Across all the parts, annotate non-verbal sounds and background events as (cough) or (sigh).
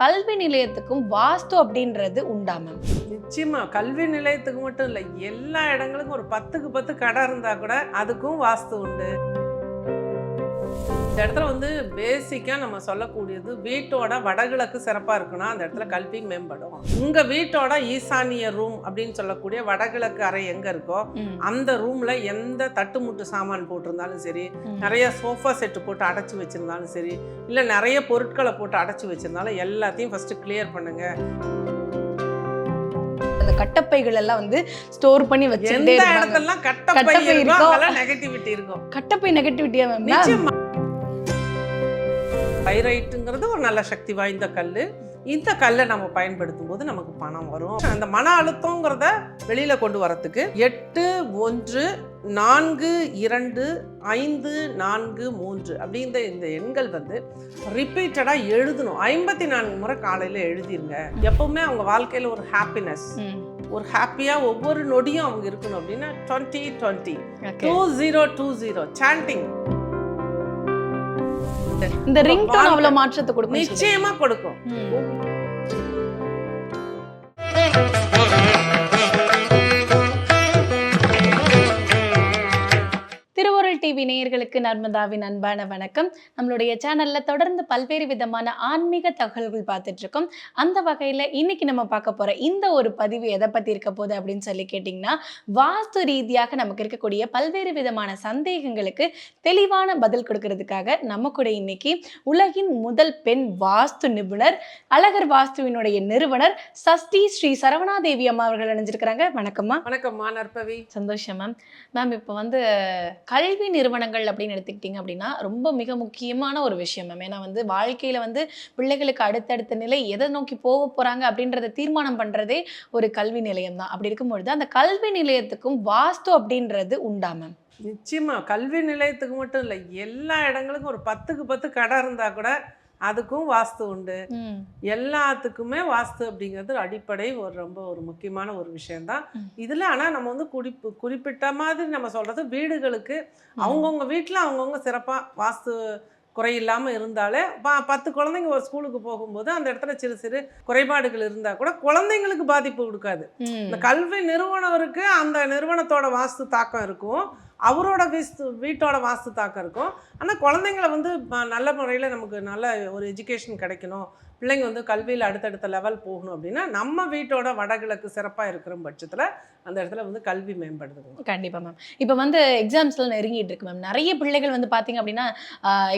கல்வி நிலையத்துக்கும் வாஸ்து அப்படின்றது உண்டா மேம் நிச்சயமா. கல்வி நிலையத்துக்கு மட்டும் இல்லை எல்லா இடங்களுக்கும் ஒரு பத்துக்கு பத்து கடை இருந்தா கூட அதுக்கும் வாஸ்து உண்டு. இந்த இடத்துல வந்து பேசிக்கா நம்ம சொல்லக்கூடியது வீட்டோட வடகிழக்கு சிறப்பா இருக்குன்னா அந்த இடத்துல கல்வி மேம்படும். உங்க வீட்டோட ஈசானிய ரூம் அப்படின்னு சொல்லக்கூடிய வடகிழக்கு அறை எங்க இருக்கோ அந்த ரூம்ல எந்த தட்டுமுட்டு சாமான் போட்டிருந்தாலும் சரி. நிறைய சோஃபா செட்டு போட்டு அடைச்சி வச்சிருந்தாலும் சரி இல்லை நிறைய பொருட்களை போட்டு அடைச்சி வச்சிருந்தாலும் எல்லாத்தையும் ஃபர்ஸ்ட் கிளியர் பண்ணுங்க. அந்த கட்டப்பைகள் எல்லாம் வந்து ஸ்டோர் பண்ணி வச்சுட்டே இருக்காங்க கட்டப்பை நெகட்டிவிட்டி இருக்கும். கட்டப்பை நெகட்டிவிட்டியா மேம் பைரைட்டுங்கிறது ஒரு நல்ல சக்தி வாய்ந்த கல். இந்த கல்லை நம்ம பயன்படுத்தும் போது நமக்கு பணம் வரும். அந்த மன அழுத்தங்கிறத வெளியில கொண்டு வரத்துக்கு எட்டு ஒன்று நான்கு இரண்டு ஐந்து நான்கு மூன்று அப்படின்ற இந்த எண்கள் வந்து ரிப்பீட்டடாக எழுதணும். ஐம்பத்தி நான்கு முறை காலையில் எழுதிருங்க. எப்பவுமே அவங்க வாழ்க்கையில் ஒரு ஹாப்பினஸ் ஒரு ஹாப்பியாக ஒவ்வொரு நொடியும் அவங்க இருக்கணும் அப்படின்னா twenty twenty. Two zero two zero sanding இந்த ரிங் டோன் அவ்வளவு மாற்றத்தை கொடுக்கும். நிச்சயமா கொடுக்கும். டிவி நேயர்களுக்கு நர்மதாவின் அன்பான வணக்கம். நம்மளுடைய சேனல்ல தொடர்ந்து பல்வேறு விதமான ஆன்மீக தகவல்கள் பார்த்துட்டு இருக்கோம். அந்த வகையில இன்னைக்கு நம்ம பார்க்க போற இந்த ஒரு பதிவு எதை பத்தி இருக்க போகுது அப்படின்னு சொல்லி கேட்டிங்கன்னா வாஸ்து ரீதியாக நமக்கு இருக்கக்கூடிய பல்வேறு விதமான சந்தேகங்களுக்கு தெளிவான பதில் கொடுக்கறதுக்காக நம்ம கூட இன்னைக்கு உலகின் முதல் பெண் வாஸ்து நிபுணர் அழகர் வாஸ்துவினுடைய நிறுவனர் சஷ்டி ஸ்ரீ சரவணாதேவி அம்மா அவர்கள் இணைஞ்சிருக்கிறாங்க. வணக்கம்மா. வணக்கம்மா நற்பவி. சந்தோஷம் மேம் மேம் இப்போ வந்து கல்வி நிறுவனங்கள் அப்படின்னு எடுத்துக்கிட்டிங்க அப்படின்னா ரொம்ப மிக முக்கியமான ஒரு விஷயம் மேம் ஏன்னா வந்து வாழ்க்கையில் வந்து பிள்ளைகளுக்கு அடுத்தடுத்த நிலை எதை நோக்கி போக போகிறாங்க அப்படின்றத தீர்மானம் பண்ணுறதே ஒரு கல்வி நிலையம் தான். அப்படி இருக்கும்பொழுது அந்த கல்வி நிலையத்துக்கும் வாஸ்து அப்படின்றது உண்டா மேம் நிச்சயமாக கல்வி நிலையத்துக்கு மட்டும் இல்லை எல்லா இடங்களுக்கும் ஒரு பத்துக்கு பத்து கடை இருந்தால் கூட அதுக்கும் வாஸ்து உண்டு. எல்லாத்துக்குமே வாஸ்து அப்படிங்கிறது அடிப்படை ஒரு ரொம்ப ஒரு முக்கியமான ஒரு விஷயம்தான். இதுல ஆனா நம்ம வந்து குறிப்பு குறிப்பிட்ட மாதிரி நம்ம சொல்றது வீடுகளுக்கு அவங்கவுங்க வீட்டில் அவங்கவுங்க சிறப்பா வாஸ்து குறையில்லாம இருந்தாலே ப- பத்து குழந்தைங்க ஒரு ஸ்கூலுக்கு போகும்போது அந்த இடத்துல சிறு சிறு குறைபாடுகள் இருந்தா கூட குழந்தைங்களுக்கு பாதிப்பு கொடுக்காது. இந்த கல்வி நிறுவனருக்கு அந்த நிறுவனத்தோட வாஸ்து தாக்கம் இருக்கும். அவரோட வீஸ்து வீட்டோட வாஸ்து தாக்கம் இருக்கும். ஆனால் குழந்தைங்கள வந்து நல்ல முறையில் நமக்கு நல்ல ஒரு எஜுகேஷன் கிடைக்கணும். பிள்ளைங்க வந்து கல்வியில் அடுத்தடுத்த லெவல் போகணும் அப்படின்னா நம்ம வீட்டோட வடகிழக்கு சிறப்பாக இருக்கிற பட்சத்தில் அந்த இடத்துல வந்து கல்வி மேம்படுதுங்க கண்டிப்பா மேம் இப்போ வந்து எக்ஸாம்ஸ்லாம் நெருங்கிட்டு இருக்கு மேம் நிறைய பிள்ளைகள் வந்து பாத்தீங்க அப்படின்னா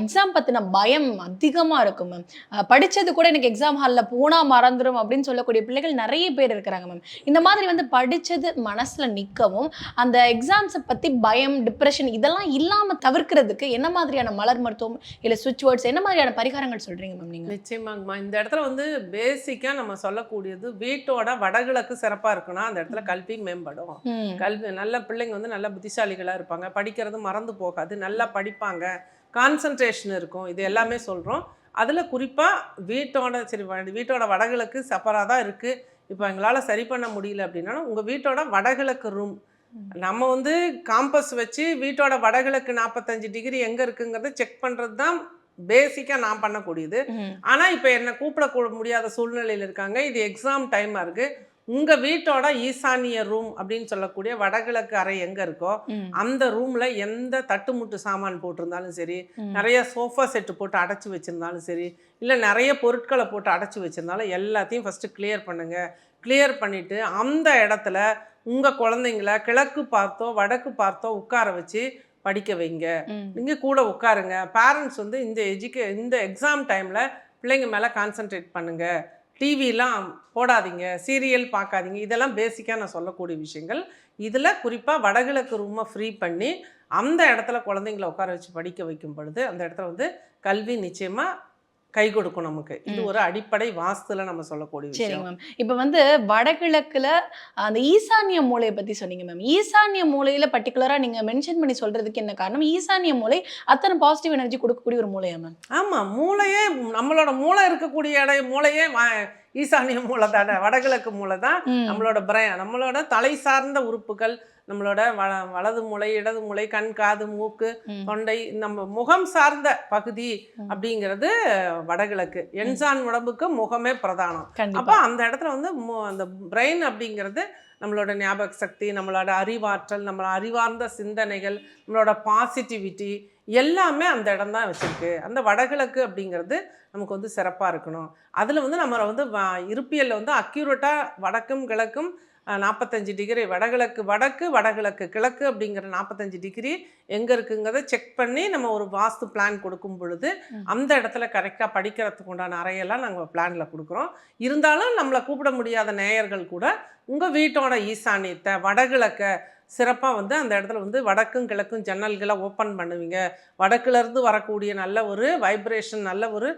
எக்ஸாம் பத்தின பயம் அதிகமா இருக்கும் மேம் படிச்சது கூட எனக்கு எக்ஸாம் ஹாலில் போனா மறந்துடும் அப்படின்னு சொல்லக்கூடிய பிள்ளைகள் நிறைய பேர் இருக்கிறாங்க மேம் இந்த மாதிரி வந்து படிச்சது மனசுல நிக்கவும் அந்த எக்ஸாம்ஸை பத்தி பயம் டிப்ரெஷன் இதெல்லாம் இல்லாம தவிர்க்கிறதுக்கு என்ன மாதிரியான மலர் மருத்துவம் இல்ல சுவிட்ச் வேர்ட்ஸ் என்ன மாதிரியான பரிகாரங்கள் சொல்றீங்க மேம் நீங்க? நிச்சயமாங்கம்மா. இந்த இடத்துல வந்து பேசிக்காக நம்ம சொல்லக்கூடியது வீட்டோட வடகிழக்கு சிறப்பாக இருக்குன்னா அந்த இடத்துல கல்வி மேம்படும். கல்வி நல்ல பிள்ளைங்க வந்து நல்ல புத்திசாலிகளாக இருப்பாங்க. படிக்கிறது மறந்து போகாது. நல்லா படிப்பாங்க. கான்சன்ட்ரேஷன் இருக்கும். இது எல்லாமே சொல்கிறோம் அதில் குறிப்பாக வீட்டோட சரி வீட்டோட வடகிழக்கு செப்பராக தான் இருக்குது இப்போ எங்களால் சரி பண்ண முடியல அப்படின்னா உங்கள் வீட்டோட வடகிழக்கு ரூம் நம்ம வந்து காம்பஸ் வச்சு வீட்டோட வடகிழக்கு நாற்பத்தஞ்சு டிகிரி எங்கே இருக்குங்கிறத செக் பண்ணுறது தான் பேசிக்காக நான் பண்ணக்கூடியது. ஆனால் இப்போ என்னை கூப்பிட முடியாத சூழ்நிலையில் இருக்காங்க. இது எக்ஸாம் டைமாக இருக்குது உங்கள் வீட்டோட ஈசானிய ரூம் அப்படின்னு சொல்லக்கூடிய வடகிழக்கு அறை எங்கே இருக்கோ அந்த ரூமில் எந்த தட்டுமுட்டு சாமான் போட்டிருந்தாலும் சரி. நிறைய சோஃபா செட்டு போட்டு அடைச்சி வச்சுருந்தாலும் சரி இல்லை நிறைய பொருட்களை போட்டு அடைச்சி வச்சுருந்தாலும் எல்லாத்தையும் ஃபஸ்ட்டு கிளியர் பண்ணுங்கள் கிளியர் பண்ணிவிட்டு அந்த இடத்துல உங்கள் குழந்தைங்கள கிழக்கு பார்த்தோ வடக்கு பார்த்தோ உட்கார வச்சு படிக்க வைங்க. நீங்கள் கூட உட்காருங்க. பேரண்ட்ஸ் வந்து இந்த எஜுகே இந்த எக்ஸாம் டைமில் பிள்ளைங்க மேலே கான்சென்ட்ரேட் பண்ணுங்கள் டிவிலாம் போடாதீங்க சீரியல் பார்க்காதீங்க. இதெல்லாம் பேசிக்காக நான் சொல்லக்கூடிய விஷயங்கள். இதில் குறிப்பாக வடகிழக்கு ரூமை ஃப்ரீ பண்ணி அந்த இடத்துல குழந்தைங்கள உட்கார வச்சு படிக்க வைக்கும் பொழுது அந்த இடத்துல வந்து கல்வி நிச்சயமாக கை கொடுக்கும் நமக்கு. இது. ஒரு அடிப்படை வாஸ்துல நம்ம சொல்லக்கூடிய சரிங்க விஷயம். மேம். இப்போ வந்து வடகிழக்குல அந்த ஈசானிய மூலையை பத்தி சொன்னீங்க மேம். ஈசானிய மூலையில பர்டிகுலரா நீங்க மென்ஷன் பண்ணி சொல்றதுக்கு என்ன காரணம்? ஈசானிய மூலை அத்தனை பாசிட்டிவ் எனர்ஜி கொடுக்கக்கூடிய ஒரு மூலையா மேம்? ஆமாம் மூளையே நம்மளோட மூளை இருக்கக்கூடிய இடம் மூளையே ஈசானிய மூலை தானே வடகிழக்கு மூலை தான் ம். நம்மளோட பிரைன் நம்மளோட தலை சார்ந்த உறுப்புகள் நம்மளோட வ வலது மூளை இடது மூளை கண் காது மூக்கு. தொண்டை நம்ம முகம் சார்ந்த பகுதி. அப்படிங்கிறது வடகிழக்கு என்சான் உடம்புக்கு முகமே பிரதானம் அப்போ அந்த இடத்துல வந்து அந்த பிரெயின் அப்படிங்கிறது நம்மளோட ஞாபக சக்தி நம்மளோட அறிவாற்றல் நம்மளோட அறிவார்ந்த சிந்தனைகள் நம்மளோட பாசிட்டிவிட்டி எல்லாமே அந்த இடம் தான் வச்சுருக்கு. அந்த வடகிழக்கு அப்படிங்கிறது நமக்கு வந்து சிறப்பாக இருக்கணும். அதில் வந்து நம்ம வந்து வ- இருப்பியல்ல வந்து அக்யூரேட்டாக வடக்கும் கிழக்கும் நாற்பத்தஞ்சு டிகிரி வடகிழக்கு வடக்கு வடகிழக்கு கிழக்கு அப்படிங்கிற நாற்பத்தஞ்சு டிகிரி எங்கே இருக்குங்கிறத செக் பண்ணி நம்ம ஒரு வாஸ்து பிளான் கொடுக்கும் பொழுது. அந்த இடத்துல கரெக்டாக படிக்கிறதுக்கு உண்டான அறையெல்லாம் நாங்கள் பிளானில் கொடுக்குறோம். இருந்தாலும் நம்மளை கூப்பிட முடியாத நேயர்கள் கூட உங்கள் வீட்டோட ஈசானியத்தை வடகிழக்க சிறப்பாக வந்து அந்த இடத்துல வந்து வடக்கும் கிழக்கும் ஜன்னல்களை ஓப்பன் பண்ணுவீங்க. வடக்குலேருந்து வரக்கூடிய நல்ல ஒரு வைப்ரேஷன் நல்ல ஒரு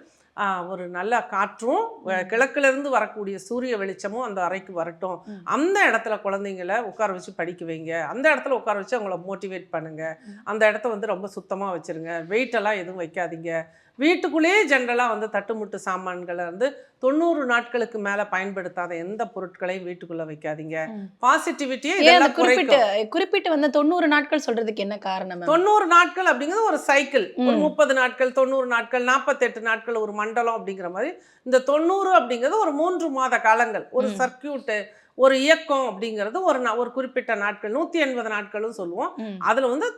ஒரு நல்ல காற்றும் கிழக்குலேருந்து வரக்கூடிய சூரிய வெளிச்சமும் அந்த அறைக்கு வரட்டும். அந்த இடத்துல குழந்தைங்கள உட்கார வச்சு படிக்க வைங்க அந்த இடத்துல உட்கார வச்சு அவங்கள மோட்டிவேட் பண்ணுங்க. ம். அந்த இடத்த வந்து ரொம்ப சுத்தமாக வச்சுருங்க. வெயிட் எல்லாம் எதுவும் வைக்காதீங்க. வீட்டுக்குள்ளேயே ஜென்ரலாக வந்து தட்டுமுட்டு சாமான்களை வந்து தொண்ணூறு நாட்களுக்கு மேலே பயன்படுத்தாத எந்த பொருட்களையும் வீட்டுக்குள்ளே வைக்காதீங்க. பாசிட்டிவிட்டியை இதெல்லாம் குறிப்பிட்டு குறிப்பிட்டு வந்து தொண்ணூறு நாட்கள் சொல்றதுக்கு என்ன காரணம் தொண்ணூறு நாட்கள் அப்படிங்கிறது ஒரு சைக்கிள் ஒரு. முப்பது நாட்கள் தொண்ணூறு நாட்கள் நாற்பத்தெட்டு நாட்கள் ஒரு மண்டலம் அப்படிங்கிற மாதிரி இந்த தொண்ணூறு அப்படிங்கிறது ஒரு மூன்று மாத காலங்கள் ஒரு. சர்க்கியூட்டு ஒரு இயக்கம் அப்படிங்கிறது ஒரு ஒரு குறிப்பிட்ட நாட்கள் நூற்றி எண்பது நாட்களும் சொல்லுவோம். அதில் வந்து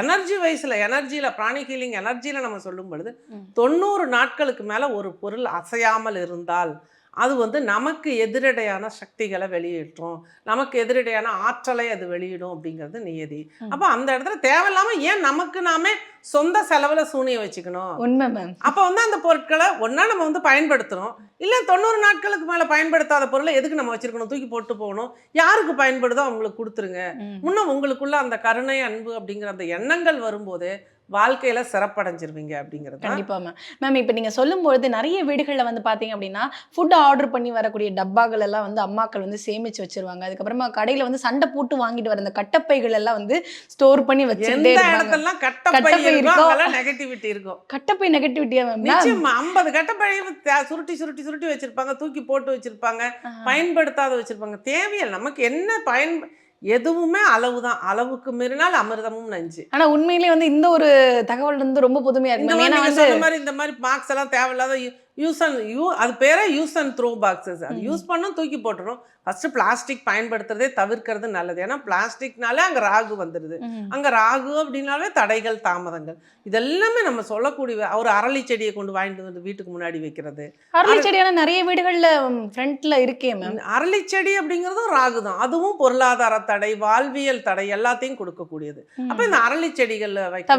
எனர்ஜி வைஸில் எனர்ஜியில் பிராணி ஹீலிங் எனர்ஜியில் நம்ம சொல்லும் பொழுது. தொண்ணூறு நாட்களுக்கு மேலே ஒரு பொருள் அசையாமல் இருந்தால் அது வந்து நமக்கு எதிரடையான சக்திகளை வெளியிட்டுரும் நமக்கு எதிரடையான ஆற்றலை அது வெளியிடும் அப்படிங்கிறது நியதி. அப்போ அந்த இடத்துல தேவையில்லாமல் ஏன் நமக்கு நாமே சொந்த செலவில் சூனியம் வச்சுக்கணும்? உண்மை மேம். அப்போ வந்து அந்த பொருட்களை ஒன்றா நம்ம வந்து பயன்படுத்துகிறோம் இல்லை தொண்ணூறு நாட்களுக்கு மேலே பயன்படுத்தாத பொருளை எதுக்கு நம்ம வச்சிருக்கணும்? தூக்கி போட்டு போகணும். யாருக்கு பயன்படுதோ அவங்களுக்கு கொடுத்துருங்க. முன்ன உங்களுக்குள்ள அந்த கருணை அன்பு அப்படிங்கிற அந்த எண்ணங்கள் வரும்போது வாழ்க்கையில சிறப்படைஞ்சிருவீங்க அப்படிங்கிறது தான். கண்டிப்பா மேம் மேம் இப்போ நீங்க சொல்லும்பொழுது நிறைய வீடுகளில் வந்து பாத்தீங்க அப்படின்னா ஃபுட் ஆர்டர் பண்ணி வரக்கூடிய டப்பாக்கள் எல்லாம் வந்து அம்மாக்கள் வந்து சேமிச்சு வச்சிருவாங்க. அதுக்கப்புறமா கடையில வந்து சண்டை போட்டு வாங்கிட்டு வர அந்த கட்டப்பைகள் எல்லாம் வந்து ஸ்டோர் பண்ணி வச்சுட்டே இடத்துலலாம் கட்டப்பை கட்டப்பை இருக்கோ இருக்கோ. அங்கெல்லாம் நெகட்டிவிட்டி இருக்கும். கட்டப்பை நெகட்டிவிட்டியா மேம் நிச்சயமா ஐம்பது கட்டப்பையும் தே- சுருட்டி சுருட்டி சுருட்டி வச்சிருப்பாங்க தூக்கி போட்டு வச்சிருப்பாங்க பயன்படுத்தாத வச்சிருப்பாங்க. தேவையில்லை நமக்கு என்ன பயன் எதுவுமே அளவுதான் அளவுக்கு மீறினால் அமிர்தமும் நஞ்சு. ஆனா உண்மையிலேயே வந்து இந்த ஒரு தகவல் வந்து ரொம்ப புதுமையா இந்த இருக்கு ஏன்னா சொன்ன மாதிரி இந்த மாதிரி பாக்ஸ் எல்லாம் தேவையில்லாத யூஸ் அண்ட் யூ அது பேரே யூஸ் அண்ட் த்ரோ பாக்ஸஸ். அது. யூஸ் பண்ணும் தூக்கி போட்டுரும். ஃபர்ஸ்ட் பிளாஸ்டிக் பயன்படுத்துறதே தவிர்க்கிறது நல்லது. ஏன்னா பிளாஸ்டிக்னாலே அங்க ராகு வந்துடுது. அங்க ராகு அப்படின்னாலே தடைகள் தாமதங்கள். இதெல்லாமே நம்ம சொல்லக்கூடிய ஒரு அரளி செடியை கொண்டு வாங்கிட்டு வந்து வீட்டுக்கு முன்னாடி வைக்கிறது. அரளி செடியான நிறைய வீடுகள்ல ஃப்ரண்ட்ல இருக்கே மேம் அரளி செடி அப்படிங்கிறதும் ராகு தான். அதுவும் பொருளாதார தடை வாழ்வியல் தடை எல்லாத்தையும் கொடுக்கக்கூடியது. அப்ப இந்த அரளி செடிகள் வைக்க.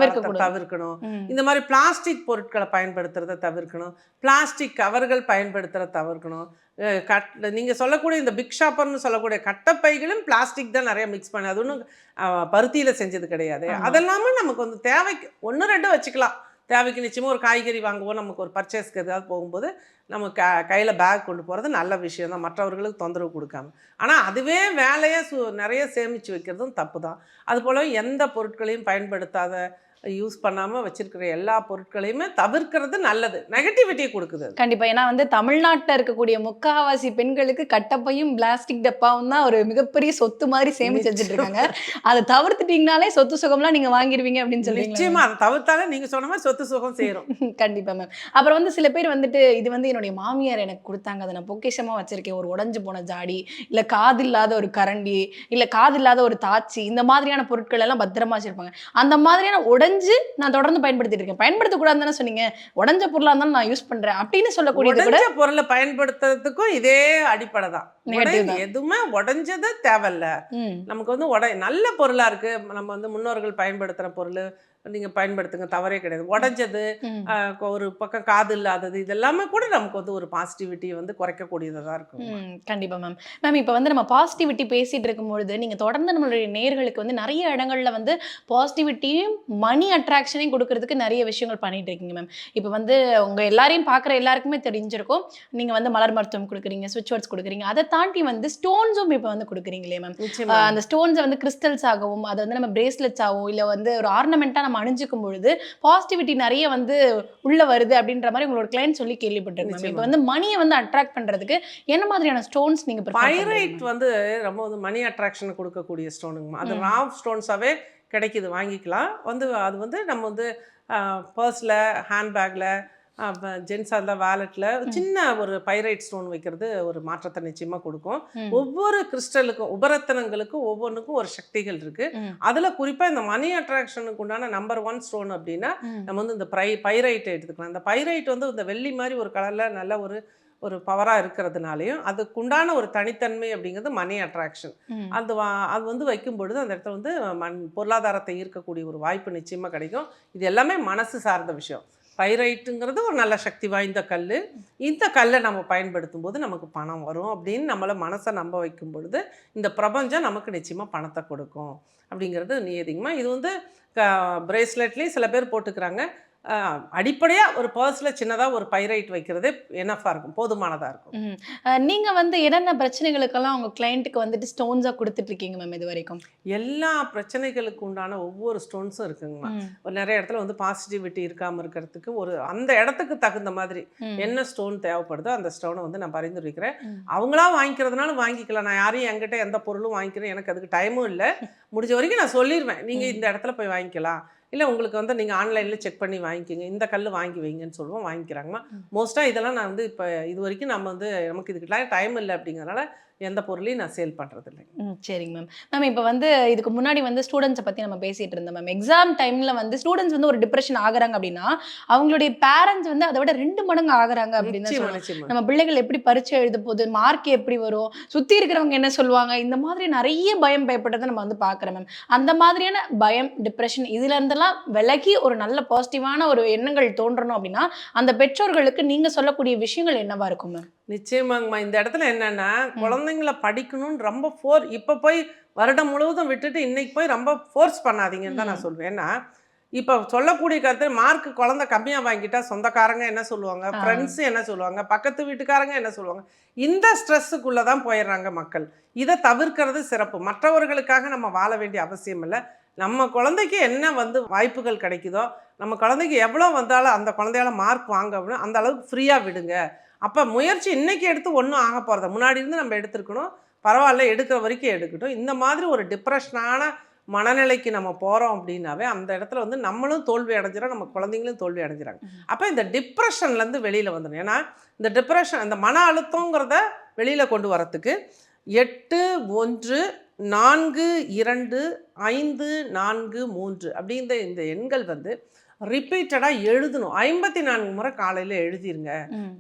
தவிர்க்கணும். இந்த மாதிரி பிளாஸ்டிக் பொருட்களை பயன்படுத்துறத தவிர்க்கணும். பிளாஸ்டிக் கவர்கள் பயன்படுத்துறத தவிர்க்கணும். கட் நீங்கள் சொல்லக்கூடிய இந்த பிக் ஷாப்பர்னு சொல்லக்கூடிய கட்டப்பைகளும் பிளாஸ்டிக் தான் நிறைய மிக்ஸ் பண்ணி அது ஒன்றும் பருத்தியில் செஞ்சது கிடையாது. ஆமா. அதெல்லாமே நமக்கு வந்து தேவைக்கு ஒன்று ரெண்டு வச்சுக்கலாம். தேவைக்கு நிச்சயமாக ஒரு காய்கறி வாங்குவோம் நமக்கு ஒரு பர்ச்சேஸ்க்கு எதாவது போகும்போது நம்ம க கையில் பேக் கொண்டு போகிறது நல்ல விஷயம் தான். மற்றவர்களுக்கு தொந்தரவு கொடுக்காம. ஆனால் அதுவே வேலையை சு நிறைய சேமித்து வைக்கிறதும் தப்பு தான். அதுபோல் எந்த பொருட்களையும் பயன்படுத்தாத யூஸ் பண்ணாமல் வச்சிருக்கிற எல்லா பொருட்களையுமே தவிர்க்கிறது நல்லது. நெகட்டிவிட்டியை கொடுக்குது அது. கண்டிப்பா. ஏன்னா வந்து தமிழ்நாட்டுல இருக்கக்கூடிய முக்காவாசி பெண்களுக்கு கட்டப்பையும் பிளாஸ்டிக் டப்பாவும் தான் ஒரு மிகப்பெரிய சொத்து மாதிரி சேமிச்சு வச்சுட்டு இருக்காங்க அதை தவிர்த்துட்டீங்கனாலே சொத்து சுகம்லாம் நீங்க வாங்கிடுவீங்க அப்படின்னு சொல்றீங்க நிச்சயமா. அதை தவிர்த்தாலே நீங்கள் சொன்ன மாதிரி சொத்து சுகம் சேரும். (laughs) கண்டிப்பா மேம் அப்புறம் வந்து சில பேர் வந்துட்டு இது வந்து என்னுடைய மாமியார் எனக்கு கொடுத்தாங்க. அதை நான் பொக்கிஷமா வச்சிருக்கேன். ஒரு உடைஞ்சு போன ஜாடி இல்ல காது இல்லாத ஒரு கரண்டி இல்ல காது இல்லாத ஒரு தாச்சி இந்த மாதிரியான பொருட்கள் எல்லாம் பத்திரமா வச்சிருப்பாங்க. அந்த மாதிரியான உடைஞ்சு நான் தொடர்ந்து பயன்படுத்திட்டு இருக்கேன். பயன்படுத்தக்கூடாதுன்னு தானே சொன்னீங்க. உடைஞ்ச பொருளா இருந்தாலும் நான் யூஸ் பண்றேன் அப்படின்னு சொல்லக்கூடியது கூட உடைஞ்ச பொருளை பயன்படுத்துறதுக்கும் இதே அடிப்படை தான். எதுவுமே உடைஞ்சது தேவையில்ல. நமக்கு வந்து உடை நல்ல பொருளா இருக்கு. நம்ம வந்து முன்னோர்கள் பயன்படுத்துற பொருள் நீங்க பயன்படுத்துங்க தவறே கிடையாது. உடைஞ்சது ஒரு பக்கம் காது இல்லாதது இதெல்லாமே கூட நமக்கு வந்து ஒரு பாசிட்டிவிட்டி வந்து குறைக்கக்கூடியதாக இருக்கும். ம், கண்டிப்பா மேம் மேம் இப்போ வந்து நம்ம பாசிட்டிவிட்டி பேசிட்டு இருக்கும்பொழுது நீங்க தொடர்ந்து நம்மளுடைய நேர்களுக்கு வந்து நிறைய இடங்கள்ல வந்து பாசிட்டிவிட்டியும் மணி அட்ராக்ஷனையும் கொடுக்கறதுக்கு நிறைய விஷயங்கள் பண்ணிட்டு இருக்கீங்க மேம் இப்போ வந்து உங்க எல்லாரையும் பார்க்குற எல்லாருக்குமே தெரிஞ்சிருக்கும். நீங்க வந்து மலர் மருத்துவம் கொடுக்குறீங்க ஸ்விட்ச் வேர்ட்ஸ் கொடுக்குறீங்க. அதை தாண்டி வந்து ஸ்டோன்ஸும் இப்போ வந்து கொடுக்குறீங்களே மேம் அந்த ஸ்டோன்ஸை வந்து கிறிஸ்டல்ஸ் ஆகவும் அதை வந்து நம்ம பிரேஸ்லெட்ஸ் ஆகவும் இல்லை வந்து ஒரு ஆர்னமெண்ட்டாக நம்ம நம்ம அணிஞ்சுக்கும் பொழுது பாசிட்டிவிட்டி நிறைய வந்து உள்ள வருது அப்படின்ற மாதிரி உங்களோட கிளைண்ட் சொல்லி கேள்விப்பட்டிருக்கேன் இப்போ. வந்து மணியை வந்து அட்ராக்ட் பண்றதுக்கு என்ன மாதிரியான ஸ்டோன்ஸ் நீங்க prefer பைரைட்? வந்து ரொம்ப வந்து மணி அட்ராக்ஷன் கொடுக்கக்கூடிய ஸ்டோனுங்கம்மா அது. ராவ் ஸ்டோன்ஸாவே கிடைக்குது வாங்கிக்கலாம் வந்து அது வந்து நம்ம வந்து பர்ஸில் ஹேண்ட்பேக்கில் ஜென்ஸாக இருந்தால் வேலெட்டில் சின்ன ஒரு பைரைட் ஸ்டோன் வைக்கிறது ஒரு மாற்றத்தை நிச்சயமாக கொடுக்கும். ஒவ்வொரு கிறிஸ்டலுக்கும் உபரத்தனங்களுக்கும் ஒவ்வொன்றுக்கும் ஒரு சக்திகள் இருக்கு ம். அதில் குறிப்பாக இந்த மணி அட்ராக்ஷனுக்கு உண்டான நம்பர் ஒன் ஸ்டோன் அப்படின்னா. நம்ம வந்து இந்த பை பைரைட்டை எடுத்துக்கலாம் இந்த பைரைட் வந்து இந்த வெள்ளி மாதிரி ஒரு கலரில் நல்ல ஒரு ஒரு பவராக இருக்கிறதுனாலையும் அதுக்குண்டான ஒரு தனித்தன்மை அப்படிங்கிறது மணி அட்ராக்ஷன். அது அது வந்து வைக்கும் பொழுது அந்த இடத்துல வந்து மண் பொருளாதாரத்தை ஈர்க்கக்கூடிய ஒரு வாய்ப்பு நிச்சயமாக கிடைக்கும் இது எல்லாமே மனசு சார்ந்த விஷயம் பைரைட்டுங்கிறது ஒரு நல்ல சக்தி வாய்ந்த கல் இந்த கல்லை நம்ம பயன்படுத்தும் போது நமக்கு பணம் வரும் அப்படின்னு நம்மளை மனசை நம்ப வைக்கும் பொழுது இந்த பிரபஞ்சம் நமக்கு நிச்சயமாக பணத்தை கொடுக்கும் அப்படிங்கிறது நியதிங்கம்மா இது வந்து க பிரேஸ்லெட்லேயும் சில பேர் போட்டுக்கிறாங்க. அடிப்படையாக ஒரு பர்ஸில் சின்னதாக ஒரு பைரைட் வைக்கிறதே என்னஃபாக இருக்கும் போதுமானதாக இருக்கும். ம். அஹ் நீங்க வந்து என்னென்ன பிரச்சனைகளுக்கெல்லாம் உங்க கிளைண்ட்டுக்கு வந்துட்டு ஸ்டோன்ஸா கொடுத்துட்டு இருக்கீங்க மேம் இது வரைக்கும்? எல்லா பிரச்சனைகளுக்கு உண்டான ஒவ்வொரு ஸ்டோன்ஸும் இருக்குங்கம்மா. ஒரு நிறைய இடத்துல வந்து பாசிட்டிவிட்டி இருக்காமல் இருக்கிறதுக்கு ஒரு அந்த இடத்துக்கு தகுந்த மாதிரி. என்ன ஸ்டோன் தேவைப்படுதோ அந்த ஸ்டோனை வந்து நான் பரிந்துரைக்கிறேன். அவங்களா வாங்கிக்கிறதுனால வாங்கிக்கலாம். நான் யாரையும் என்கிட்ட எந்த பொருளும் வாங்கிக்கிறேன். எனக்கு அதுக்கு டைமும் இல்லை. முடிஞ்ச வரைக்கும் நான் சொல்லிடுவேன் நீங்கள் இந்த இடத்துல போய் வாங்கிக்கலாம். இல்லை உங்களுக்கு வந்து நீங்கள் ஆன்லைனில் செக் பண்ணி வாங்கிக்கோங்க. இந்த கல் வாங்கி வைங்கன்னு சொல்லுவோம். வாங்கிக்கிறாங்கம்மா. மோஸ்ட்டாக இதெல்லாம் நான் வந்து இப்போ இது வரைக்கும் நம்ம வந்து நமக்கு இதுக்கெல்லாம் டைம் இல்லை அப்படிங்கிறதுனால எந்த பொருளையும் நான் சேல் பண்ணுறது இல்லை ம் சரிங்க மேம் மேம் இப்போ வந்து இதுக்கு முன்னாடி வந்து ஸ்டூடெண்ட்ஸை பற்றி நம்ம பேசிட்டு இருந்தோம் மேம் எக்ஸாம் டைமில் வந்து ஸ்டூடெண்ட்ஸ் வந்து ஒரு டிப்ரெஷன் ஆகுறாங்க அப்படின்னா அவங்களுடைய பேரண்ட்ஸ் வந்து அதை விட ரெண்டு மடங்கு ஆகுறாங்க அப்படின்னு நம்ம பிள்ளைகள் எப்படி பரீட்சை எழுத போகுது மார்க் எப்படி வரும் சுற்றி இருக்கிறவங்க என்ன சொல்லுவாங்க இந்த மாதிரி நிறைய பயம் பயப்பட்டதை நம்ம வந்து பார்க்குறோம் மேம் அந்த மாதிரியான பயம் டிப்ரெஷன் இதுல இருந்தெல்லாம் விலகி ஒரு நல்ல பாசிட்டிவான ஒரு எண்ணங்கள் தோன்றணும் அப்படின்னா அந்த பெற்றோர்களுக்கு நீங்க சொல்லக்கூடிய விஷயங்கள் என்னவா இருக்கும் மேம் நிச்சயமாங்கம்மா. இந்த இடத்துல என்னன்னா குழந்தைங்கள படிக்கணும்னு ரொம்ப ஃபோர் இப்போ போய் வருடம் முழுவதும் விட்டுட்டு இன்னைக்கு போய் ரொம்ப ஃபோர்ஸ் பண்ணாதீங்கன்னு தான் நான் சொல்வேன். ஏன்னா இப்போ சொல்லக்கூடிய கருத்து மார்க் குழந்தை கம்மியாக வாங்கிட்டா சொந்தக்காரங்க என்ன சொல்லுவாங்க. ஃப்ரெண்ட்ஸ் என்ன சொல்லுவாங்க? பக்கத்து வீட்டுக்காரங்க என்ன சொல்லுவாங்க? இந்த ஸ்ட்ரெஸ்ஸுக்குள்ளே தான் போயிடுறாங்க மக்கள். இதை தவிர்க்கிறது சிறப்பு. மற்றவர்களுக்காக நம்ம வாழ வேண்டிய அவசியம் இல்லை. நம்ம குழந்தைக்கு என்ன வந்து வாய்ப்புகள் கிடைக்குதோ நம்ம குழந்தைக்கு எவ்வளோ வந்தாலும் அந்த குழந்தையால மார்க் வாங்க அப்படின்னு அந்த அளவுக்கு ஃப்ரீயாக விடுங்க. அப்போ முயற்சி இன்னைக்கு எடுத்து ஒன்றும் ஆக போகிறத முன்னாடி இருந்து நம்ம எடுத்திருக்கணும். பரவாயில்ல எடுக்கிற வரைக்கும் எடுக்கட்டும். இந்த மாதிரி ஒரு டிப்ரெஷனான மனநிலைக்கு நம்ம போகிறோம் அப்படின்னாவே அந்த இடத்துல வந்து நம்மளும் தோல்வி அடைஞ்சிடும் நம்ம குழந்தைங்களும் தோல்வி அடைஞ்சிறாங்க. அப்போ இந்த டிப்ரெஷன்லேருந்து வெளியில் வந்துடும் ஏன்னா இந்த டிப்ரெஷன் இந்த மன அழுத்தங்கிறத வெளியில் கொண்டு வரத்துக்கு எட்டு ஒன்று நான்கு இரண்டு ஐந்து நான்கு மூன்று அப்படின்ற இந்த எண்கள் வந்து ரிப்பீட்டடாக எழுதணும். ஐம்பத்தி நான்கு முறை காலையில் எழுதிருங்க.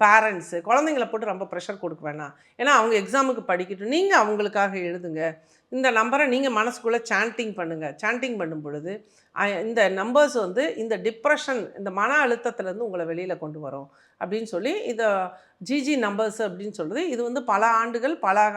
பேரண்ட்ஸு குழந்தைங்கள போட்டு ரொம்ப ப்ரெஷர் கொடுக்க வேணாம். ஏன்னா அவங்க எக்ஸாமுக்கு படிக்கட்டும். நீங்கள் அவங்களுக்காக எழுதுங்க. இந்த நம்பரை நீங்கள் மனசுக்குள்ளே சாண்டிங் பண்ணுங்கள் சாண்டிங் பண்ணும் பொழுது இந்த நம்பர்ஸ் வந்து இந்த டிப்ரெஷன் இந்த மன அழுத்தத்துலேருந்து உங்களை வெளியில் கொண்டு வரும். அப்படின்னு சொல்லி இதை ஜிஜி நம்பர்ஸ் அப்படின்னு சொல்கிறது இது வந்து பல ஆண்டுகள் பல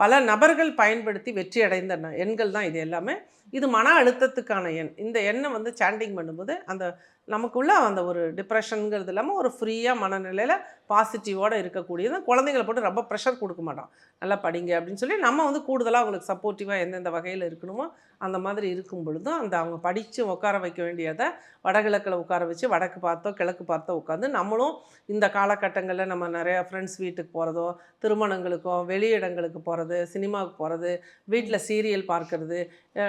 பல நபர்கள் பயன்படுத்தி வெற்றி அடைந்த எண்கள் தான் இது எல்லாமே. இது மன அழுத்தத்துக்கான எண். இந்த எண்ணை வந்து சாண்டிங் பண்ணும்போது அந்த நமக்குள்ள அந்த ஒரு டிப்ரெஷனுங்கிறது இல்லாமல் ஒரு ஃப்ரீயாக மனநிலையில் பாசிட்டிவோடு இருக்கக்கூடியது. குழந்தைங்களை போட்டு ரொம்ப ப்ரெஷர் கொடுக்க மாட்டோம் நல்லா படிங்க அப்படின்னு சொல்லி நம்ம வந்து கூடுதலாக அவங்களுக்கு சப்போர்ட்டிவாக எந்தெந்த வகையில் இருக்கணுமோ அந்த மாதிரி இருக்கும் பொழுதும் அந்த அவங்க படித்து உட்கார வைக்க வேண்டியதை வடகிழக்கில் உட்கார வச்சு வடக்கு பார்த்தோ கிழக்கு பார்த்தோ உட்காந்து நம்மளும் இந்த காலகட்டங்களில் நம்ம நிறையா ஃப்ரெண்ட்ஸ் வீட்டுக்கு போகிறதோ திருமணங்களுக்கோ வெளியிடங்களுக்கு போகிறது சினிமாவுக்கு போகிறது வீட்டில் சீரியல் பார்க்கறது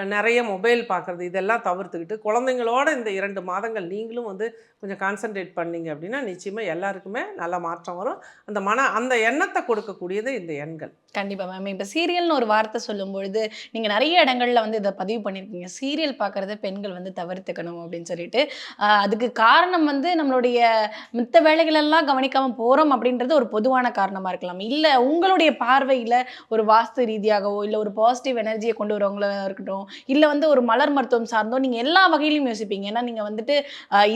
நிறைய மொபைல் பார்க்குறது இதெல்லாம் தவிர்த்துக்கிட்டு குழந்தைங்களோட இந்த இரண்டு மாதங்கள் நீங்களும் வந்து கொஞ்சம் கான்சென்ட்ரேட் பண்ணீங்க அப்படின்னா நிச்சயமாக எல்லாருக்குமே நல்ல மாற்றம் வரும். அந்த மன அந்த எண்ணத்தை கொடுக்கக்கூடியது இந்த எண்கள். கண்டிப்பாக மேம் இப்போ சீரியல்னு ஒரு வார்த்தை சொல்லும் பொழுது நிறைய இடங்கள்ல வந்து இதை பதிவு பண்ணியிருக்கீங்க சீரியல் பார்க்கறத பெண்கள் வந்து தவிர்த்துக்கணும் அப்படின்னு சொல்லிட்டு அதுக்கு காரணம் வந்து நம்மளுடைய மித்த வேலைகளெல்லாம் கவனிக்காமல் போகிறோம் அப்படின்றது ஒரு பொதுவான காரணமா இருக்கலாம். இல்லை உங்களுடைய பார்வையில் ஒரு வாஸ்து ரீதியாகவோ இல்லை ஒரு பாசிட்டிவ் எனர்ஜியை கொண்டு வரவங்களா இருக்கட்டும் இல்லை வந்து ஒரு மலர் மருத்துவம் சார்ந்தோ நீங்கள் எல்லா வகையிலையும் யோசிப்பீங்க. ஏன்னா நீங்கள் வந்துட்டு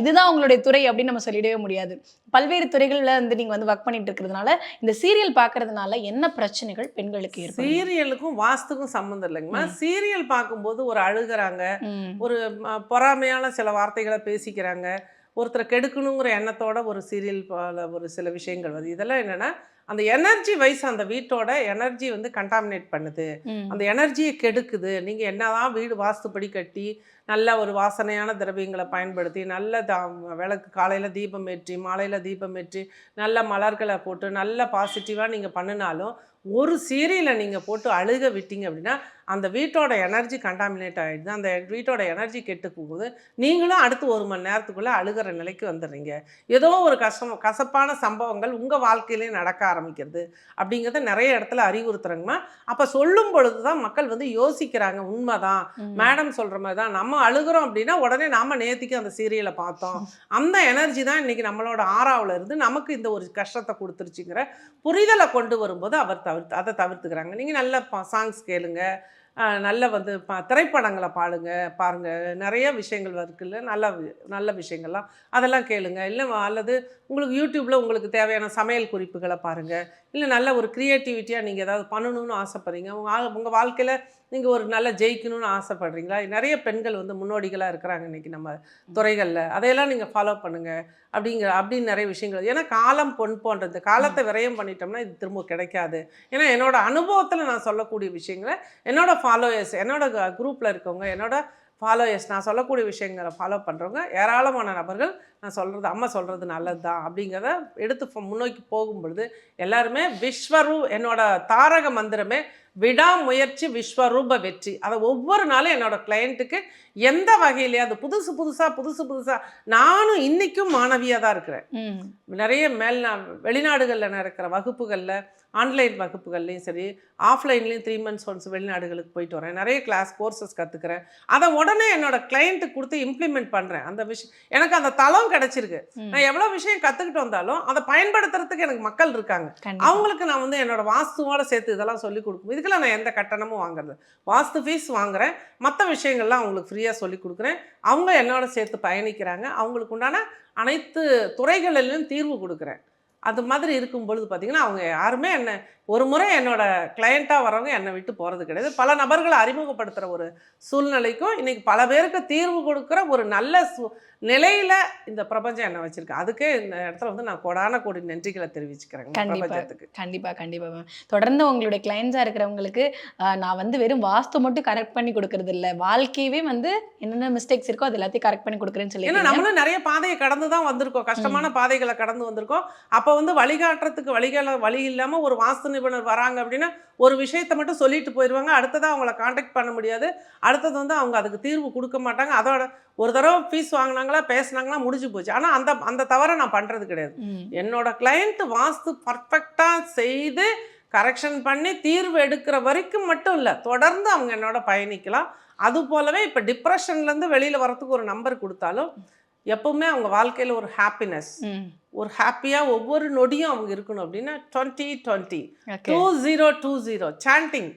இதுதான் உங்களுடைய துறை அப்படின்னு நம்ம சொல்லிடவே முடியாது. பல்வேறு துறைகளில் வந்து நீங்க வந்து ஒர்க் பண்ணிட்டு இருக்கிறதுனால இந்த சீரியல் பார்க்கறதுனால என்ன பிரச்சனைகள் பெண்களுக்கு சீரியலுக்கும் வாஸ்துக்கும் சம்மந்தம் இல்லைங்கம்மா. சீரியல் பார்க்கும்போது ஒரு அழுகுறாங்க. ஒரு பொறாமையான சில வார்த்தைகளை பேசிக்கிறாங்க ஒருத்தரை கெடுக்கணுங்கிற எண்ணத்தோட ஒரு சீரியல் ஒரு சில விஷயங்கள் வருது இதெல்லாம் என்னென்னா அந்த எனர்ஜி வைஸ் அந்த வீட்டோட எனர்ஜி வந்து கண்டாமினேட் பண்ணுது. அந்த எனர்ஜியை கெடுக்குது நீங்கள் என்னதான் வீடு வாஸ்துப்படி கட்டி நல்ல ஒரு வாசனையான திரவியங்களை பயன்படுத்தி நல்ல தா விளக்கு காலையில் தீபம் ஏற்றி மாலையில் தீபம் ஏற்றி நல்ல மலர்களை போட்டு நல்ல பாசிட்டிவாக நீங்கள் பண்ணினாலும் ஒரு சீரியலை நீங்கள் போட்டு அழுக விட்டீங்க அப்படின்னா அந்த வீட்டோட எனர்ஜி கண்டாமினேட் ஆகிடுது அந்த வீட்டோட எனர்ஜி கெட்டு போகுது நீங்களும் அடுத்து ஒரு மணி நேரத்துக்குள்ளே அழுகிற நிலைக்கு வந்துடுறீங்க. ஏதோ ஒரு கஷ்டம் கசப்பான சம்பவங்கள் உங்கள் வாழ்க்கையிலே நடக்க ஆரம்பிக்கிறது அப்படிங்கிறத நிறைய இடத்துல அறிவுறுத்துறாங்கம்மா. அப்போ சொல்லும் பொழுது தான் மக்கள் வந்து யோசிக்கிறாங்க உண்மைதான். மேடம் சொல்கிற மாதிரி தான் நம்ம அழுகிறோம் அப்படின்னா உடனே நாம நேத்திக்கு அந்த சீரியலை பார்த்தோம். அந்த எனர்ஜி தான் இன்னைக்கு நம்மளோட ஆறாவில் இருந்து நமக்கு இந்த ஒரு கஷ்டத்தை கொடுத்துருச்சுங்கிற புரிதலை கொண்டு வரும்போது அவர் தவிர்த்து அதை தவிர்த்துக்கிறாங்க. நீங்கள் நல்ல சாங்ஸ் கேளுங்க. நல்ல வந்து பா திரைப்படங்களை பாடுங்க பாருங்கள் நிறைய விஷயங்கள் இருக்குல்ல நல்ல வி- நல்ல விஷயங்கள்லாம் அதெல்லாம் கேளுங்க. இல்லை அல்லது உங்களுக்கு யூடியூப்பில் உங்களுக்கு தேவையான சமையல் குறிப்புகளை பாருங்கள் இல்லை நல்ல ஒரு க்ரியேட்டிவிட்டியாக நீங்கள் ஏதாவது பண்ணணும்னு ஆசைப்பட்றீங்க. உங்கள் உங்கள் வாழ்க்கையில் நீங்கள் ஒரு நல்ல ஜெயிக்கணும்னு ஆசைப்படுறீங்களா? நிறைய பெண்கள் வந்து முன்னோடிகளாக இருக்கிறாங்க இன்றைக்கி நம்ம துறைகளில். அதையெல்லாம் நீங்கள் ஃபாலோ பண்ணுங்கள் அப்படிங்கிற அப்படின்னு நிறைய விஷயங்கள். ஏன்னா காலம் பொன் போன்றது. காலத்தை விரயம் பண்ணிட்டோம்னா இது திரும்ப கிடைக்காது. ஏன்னா என்னோட அனுபவத்தில் நான் சொல்லக்கூடிய விஷயங்களை என்னோட ஃபாலோயர்ஸ் என்னோட குரூப்பில் இருக்கவங்க என்னோட ஃபாலோயர்ஸ் நான் சொல்லக்கூடிய விஷயங்களை ஃபாலோ பண்ணுறவங்க ஏராளமான நபர்கள் நான் சொல்கிறது அம்மா சொல்கிறது நல்லது தான் அப்படிங்கிறத எடுத்து முன்னோக்கி போகும் பொழுது எல்லாருமே விஸ்வரூ என்னோட தாரக மந்திரமே விடாமுயற்சி விஸ்வரூப வெற்றி. அதை ஒவ்வொரு நாளும் என்னோட கிளையண்ட்டுக்கு எந்த வகையிலே அது புதுசு புதுசாக புதுசு புதுசாக நானும் இன்றைக்கும் மாணவியாக தான் இருக்கிறேன். நிறைய மேல் வெளிநாடுகளில் நடக்கிற வகுப்புகளில் ஆன்லைன் வகுப்புகள்லையும் சரி ஆஃப்லைன்லேயும் த்ரீ மந்த்ஸ் ஒன்ஸ் வெளிநாடுகளுக்கு போயிட்டு வரேன். நிறைய கிளாஸ் கோர்சஸ் கற்றுக்கிறேன் அதை உடனே என்னோட கிளையண்ட்டுக்கு கொடுத்து இம்ப்ளிமெண்ட் பண்ணுறேன் அந்த விஷயம் எனக்கு அந்த தளம் கிடச்சிருக்கு. நான் எவ்வளோ விஷயம் கற்றுக்கிட்டு வந்தாலும் அதை பயன்படுத்துறதுக்கு எனக்கு மக்கள் இருக்காங்க. அவங்களுக்கு நான் வந்து என்னோட வாஸ்துவோட சேர்த்து இதெல்லாம் சொல்லி கொடுக்கும். இதுக்கெல்லாம் நான் எந்த கட்டணமும் வாங்குறது வாஸ்து ஃபீஸ் வாங்குறேன். மற்ற விஷயங்கள்லாம் அவங்களுக்கு ஃப்ரீயாக சொல்லி கொடுக்குறேன். அவங்க என்னோட சேர்த்து பயணிக்கிறாங்க. அவங்களுக்கு உண்டான அனைத்து துறைகளிலும் தீர்வு கொடுக்குறேன். அது மாதிரி இருக்கும் பொழுது பார்த்தீங்கன்னா அவங்க யாருமே என்ன ஒரு முறை என்னோட கிளையண்ட்டாக வரவங்க என்னை விட்டு போகிறது கிடையாது. பல நபர்களை அறிமுகப்படுத்துகிற ஒரு சூழ்நிலைக்கும் இன்னைக்கு பல பேருக்கு தீர்வு கொடுக்குற ஒரு நல்ல சு நிலையில் இந்த பிரபஞ்சம் என்ன வச்சிருக்கு. அதுக்கே இந்த இடத்துல வந்து நான் கொடான கோடி நன்றிகளை தெரிவிச்சுக்கிறேன் கண்டிப்பா. பிரபஞ்சத்துக்கு. கண்டிப்பா கண்டிப்பா மேம் தொடர்ந்து உங்களுடைய கிளைண்ட்ஸா இருக்கிறவங்களுக்கு நான் வந்து வெறும் வாஸ்து மட்டும் கரெக்ட் பண்ணி கொடுக்கறது இல்ல. வாழ்க்கையவே வந்து என்னென்ன மிஸ்டேக்ஸ் இருக்கோ அது எல்லாத்தையும் கரெக்ட் பண்ணி கொடுக்குறேன்னு ஏன்னா சொல்லி நம்மளும் நிறைய பாதையை கடந்து தான் வந்திருக்கோம் கஷ்டமான பாதைகளை கடந்து வந்திருக்கோம். அப்போ வந்து வழிகாட்டுறதுக்கு வழிகள வழி இல்லாமல் ஒரு வாஸ்து நிபுணர் வராங்க அப்படின்னா ஒரு விஷயத்தை மட்டும் சொல்லிட்டு போயிடுவாங்க அடுத்ததாக அவங்கள காண்டாக்ட் பண்ண முடியாது. அடுத்தது வந்து அவங்க அதுக்கு தீர்வு கொடுக்க மாட்டாங்க. அதோட ஒரு தடவை ஃபீஸ் வாங்கினாங்களா பேசுனாங்களா முடிஞ்சு போச்சு. ஆனால் அந்த அந்த தவறை நான் பண்ணுறது கிடையாது. என்னோட கிளையண்ட் வாஸ்து பர்ஃபெக்டாக செய்து கரெக்ஷன் பண்ணி தீர்வு எடுக்கிற வரைக்கும் மட்டும் இல்லை தொடர்ந்து அவங்க என்னோட பயணிக்கலாம். அது போலவே இப்போ டிப்ரெஷன்லேருந்து வெளியில் வரத்துக்கு ஒரு நம்பர் கொடுத்தாலும் எப்பவுமே அவங்க வாழ்க்கையில் ஒரு ஹாப்பினஸ் ஒரு ஹாப்பியாக ஒவ்வொரு நொடியும் அவங்க இருக்கணும் அப்படின்னா twenty twenty two zero two zero sanding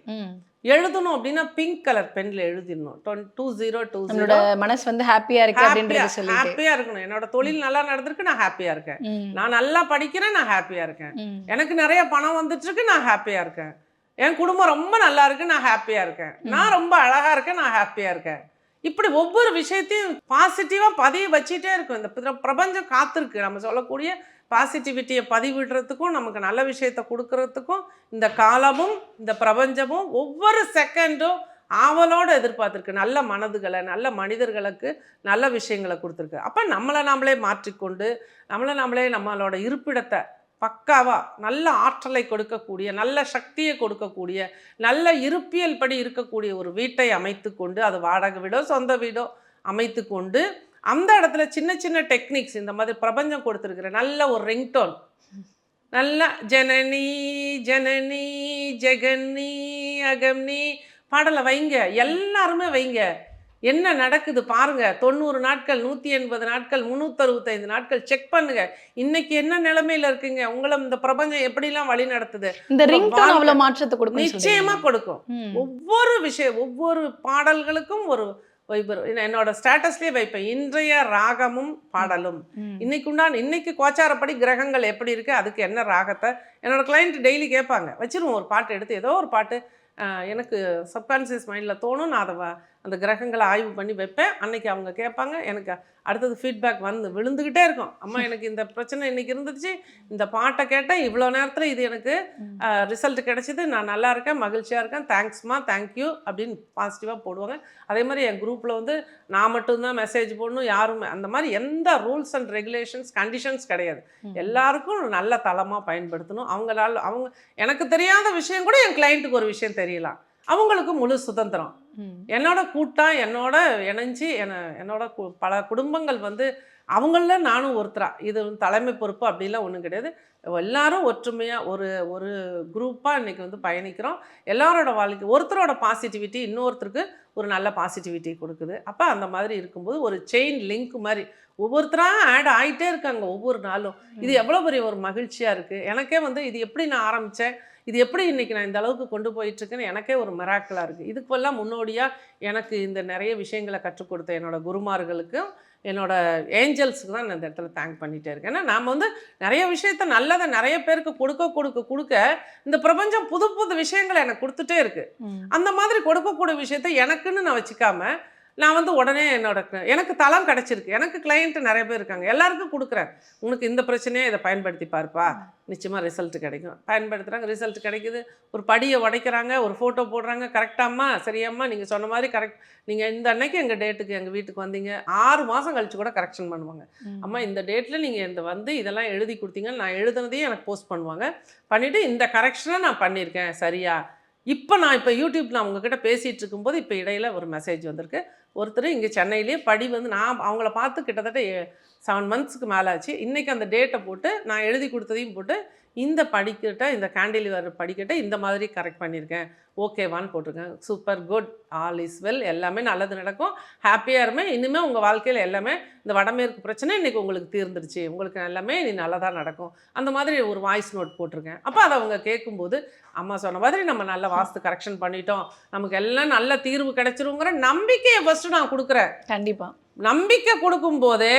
எழுதணும் அப்படின்னா பிங்க் கலர் பென்ல எழுதிடணும். டூ ஜீரோ டூ ஜீரோ மனசு வந்து ஹாப்பியா இருக்கு அப்படின்றத சொல்லிட்டு. ஹாப்பியாக இருக்கணும். என்னோட தொழில் நல்லா நடந்திருக்கு நான் ஹாப்பியாக இருக்கேன். நான் நல்லா படிக்கிறேன் நான் ஹாப்பியாக இருக்கேன். எனக்கு நிறைய பணம் வந்துட்டு இருக்கு நான் ஹாப்பியாக இருக்கேன். என் குடும்பம் ரொம்ப நல்லா இருக்கு நான் ஹாப்பியாக இருக்கேன். நான் ரொம்ப அழகாக இருக்கேன் நான் ஹாப்பியாக இருக்கேன். இப்படி ஒவ்வொரு விஷயத்தையும் பாசிட்டிவாக பதிய வச்சுட்டே இருக்கும். இந்த பிரபஞ்சம் காத்திருக்கு. நம்ம சொல்லக்கூடிய பாசிட்டிவிட்டியை பதிவிடுறதுக்கும் நமக்கு நல்ல விஷயத்தை கொடுக்கறதுக்கும் இந்த காலமும் இந்த பிரபஞ்சமும் ஒவ்வொரு செகண்டும் ஆவலோடு எதிர்பார்த்துருக்கு. நல்ல மனதுகளை நல்ல மனிதர்களுக்கு நல்ல விஷயங்களை கொடுத்துருக்கு. அப்போ நம்மளை நாமளே மாற்றிக்கொண்டு நம்மளை நாமளே நம்மளோட இருப்பிடத்தை பக்காவாக நல்ல ஆற்றலை கொடுக்கக்கூடிய நல்ல சக்தியை கொடுக்கக்கூடிய நல்ல இருப்பியல் படி இருக்கக்கூடிய ஒரு வீட்டை அமைத்து கொண்டு அது வாடகை வீடோ சொந்த வீடோ அமைத்து கொண்டு அந்த இடத்துல சின்ன சின்ன டெக்னிக்ஸ் இந்த மாதிரி பிரபஞ்சம் கொடுத்துருக்குற நல்ல ஒரு ரிங்டோன். நல்ல ஜனனி ஜனனி ஜெகனி அகம்னி பாடலை வைங்க எல்லாருமே வைங்க. என்ன நடக்குது பாருங்க. தொண்ணூறு நாட்கள் நூற்றி எண்பது நாட்கள் முந்நூற்றறுபத்தைந்து நாட்கள் செக் பண்ணுங்க. இன்னைக்கு என்ன நிலைமையில இருக்குங்க? உங்களை இந்த பிரபஞ்சம் எப்படிலாம் வழி நடத்துது? இந்த உங்க ரிங் டோன் வாழ்க்கை அவ்வளவு மாற்றத்தை கொடுக்கும் நிச்சயமா கொடுக்கும். ஒவ்வொரு விஷயம் ஒவ்வொரு பாடல்களுக்கும் ஒரு வைபர் என்னோட ஸ்டேட்டஸ்லேயே வைப்பேன். இன்றைய ராகமும் பாடலும். இன்னைக்கு உண்டான இன்னைக்கு கோச்சாரப்படி கிரகங்கள் எப்படி இருக்கு? அதுக்கு என்ன ராகத்தை? என்னோட கிளைண்ட் டெய்லி கேட்பாங்க. வச்சிருவோம். ஒரு பாட்டு எடுத்து ஏதோ ஒரு பாட்டு எனக்கு சப்கான்சியஸ் மைண்டில் தோணும் நான் அதை அந்த கிரகங்களை ஆய்வு பண்ணி வைப்பேன். அன்னைக்கு அவங்க கேட்பாங்க எனக்கு அடுத்தது ஃபீட்பேக் வந்து விழுந்துக்கிட்டே இருக்கும். அம்மா (laughs) எனக்கு இந்த பிரச்சனை இன்னைக்கு இருந்துச்சு. இந்த பாட்டை கேட்டேன். இவ்வளோ நேரத்தில் இது எனக்கு ரிசல்ட் கிடைச்சிது. நான் நல்லா இருக்கேன் மகிழ்ச்சியாக இருக்கேன். தேங்க்ஸ்மா தேங்க்யூ அப்படின்னு பாசிட்டிவாக போடுவாங்க. அதே மாதிரி என் குரூப்பில் வந்து நான் மட்டும்தான் மெசேஜ் போடணும் யாரும் அந்த மாதிரி எந்த ரூல்ஸ் அண்ட் ரெகுலேஷன்ஸ் கண்டிஷன்ஸ் கிடையாது. எல்லாருக்கும் நல்ல தளமாக பயன்படுத்தணும். அவங்களால அவங்க எனக்கு தெரியாத விஷயம் கூட என் கிளைண்ட்டுக்கு ஒரு விஷயம் தெரியலாம். அவங்களுக்கு முழு சுதந்திரம். என்னோட கூட்டம் என்னோட இணைஞ்சு என என்னோட பல குடும்பங்கள் வந்து அவங்கள நானும் ஒருத்தரா. இது தலைமை பொறுப்பு அப்படிலாம் ஒன்றும் கிடையாது. எல்லாரும் ஒற்றுமையாக ஒரு ஒரு குரூப்பாக இன்னைக்கு வந்து பயணிக்கிறோம். எல்லாரோட வாழ்க்கை ஒருத்தரோட பாசிட்டிவிட்டி இன்னொருத்தருக்கு ஒரு நல்ல பாசிட்டிவிட்டி கொடுக்குது. அப்போ அந்த மாதிரி இருக்கும்போது ஒரு செயின் லிங்க் மாதிரி ஒவ்வொருத்தராக ஆட் ஆகிட்டே இருக்காங்க ஒவ்வொரு நாளும். இது எவ்வளோ பெரிய ஒரு மகிழ்ச்சியாக இருக்குது எனக்கே வந்து இது எப்படி நான் ஆரம்பித்தேன் இது எப்படி இன்னைக்கு நான் இந்த அளவுக்கு கொண்டு போயிட்டு இருக்கேன்னு எனக்கே ஒரு மிராக்கலாக இருக்குது இதுக்கெல்லாம் முன்னோடியாக எனக்கு இந்த நிறைய விஷயங்களை கற்றுக் கொடுத்த என்னோட குருமார்களுக்கும் என்னோட ஏஞ்சல்ஸுக்கு தான் நான் இந்த இடத்துல தேங்க் பண்ணிட்டே இருக்கேன். ஏன்னா நாம் வந்து நிறைய விஷயத்த நல்லதை நிறைய பேருக்கு கொடுக்க கொடுக்க கொடுக்க இந்த பிரபஞ்சம் புது புது விஷயங்களை எனக்கு கொடுத்துட்டே இருக்கு. ம். அந்த மாதிரி கொடுக்கக்கூடிய விஷயத்த எனக்குன்னு நான் வச்சுக்காம நான் வந்து உடனே என்னோட எனக்கு தளம் கிடைச்சிருக்கு. எனக்கு கிளையண்ட் நிறைய பேர் இருக்காங்க. எல்லாருக்கும் கொடுக்குறேன். உனக்கு இந்த பிரச்சனையை இதை பயன்படுத்தி பாருப்பா. நிச்சயமாக ரிசல்ட் கிடைக்கும். பயன்படுத்துகிறாங்க ரிசல்ட் கிடைக்குது. ஒரு படியை உடைக்கிறாங்க ஒரு ஃபோட்டோ போடுறாங்க. கரெக்டாம்மா சரியாம்மா? நீங்கள் சொன்ன மாதிரி கரெக்ட் நீங்கள் இந்த அன்னைக்கு எங்கள் டேட்டுக்கு எங்கள் வீட்டுக்கு வந்தீங்க? ஆறு மாதம் கழிச்சு கூட கரெக்ஷன் பண்ணுவாங்க. அம்மா இந்த டேட்டில் நீங்கள் இந்த வந்து இதெல்லாம் எழுதி கொடுத்தீங்க நான் எழுதுனதையும் எனக்கு போஸ்ட் பண்ணுவாங்க. பண்ணிவிட்டு இந்த கரெக்ஷனை நான் பண்ணியிருக்கேன். சரியா? இப்போ நான் இப்போ யூடியூப் நான் உங்ககிட்ட பேசிகிட்டு இருக்கும்போது இப்போ இடையில் ஒரு மெசேஜ் வந்திருக்கு. ஒருத்தர் இங்கே சென்னையிலேயே படி வந்து நான் அவங்கள பார்த்து கிட்டத்தட்ட செவன் மந்த்ஸ்க்கு மேலே ஆச்சு இன்றைக்கி அந்த டேட்டை போட்டு நான் எழுதி கொடுத்ததையும் போட்டு இந்த படிக்கட்டை இந்த கேண்டிலிவர் படிக்கட்டை இந்த மாதிரி கரெக்ட் பண்ணியிருக்கேன். ஓகேவான்னு போட்டிருக்கேன் super good all is well எல்லாமே நல்லது நடக்கும். ஹாப்பியாக இருமே இனிமேல் உங்கள் வாழ்க்கையில் எல்லாமே இந்த வடமேற்கு பிரச்சனை இன்றைக்கி உங்களுக்கு தீர்ந்துருச்சு. உங்களுக்கு எல்லாமே இனி நல்லதாக நடக்கும். அந்த மாதிரி ஒரு வாய்ஸ் நோட் போட்டிருக்கேன். அப்போ அதை அவங்க கேட்கும்போது அம்மா சொன்ன மாதிரி நம்ம நல்ல வாஸ்து கரெக்ஷன் பண்ணிட்டோம். நமக்கு எல்லாம் நல்ல தீர்வு கிடைச்சிருங்கிற நம்பிக்கையை ஃபஸ்ட்டு நான் கொடுக்குறேன். கண்டிப்பா. நம்பிக்கை கொடுக்கும்போதே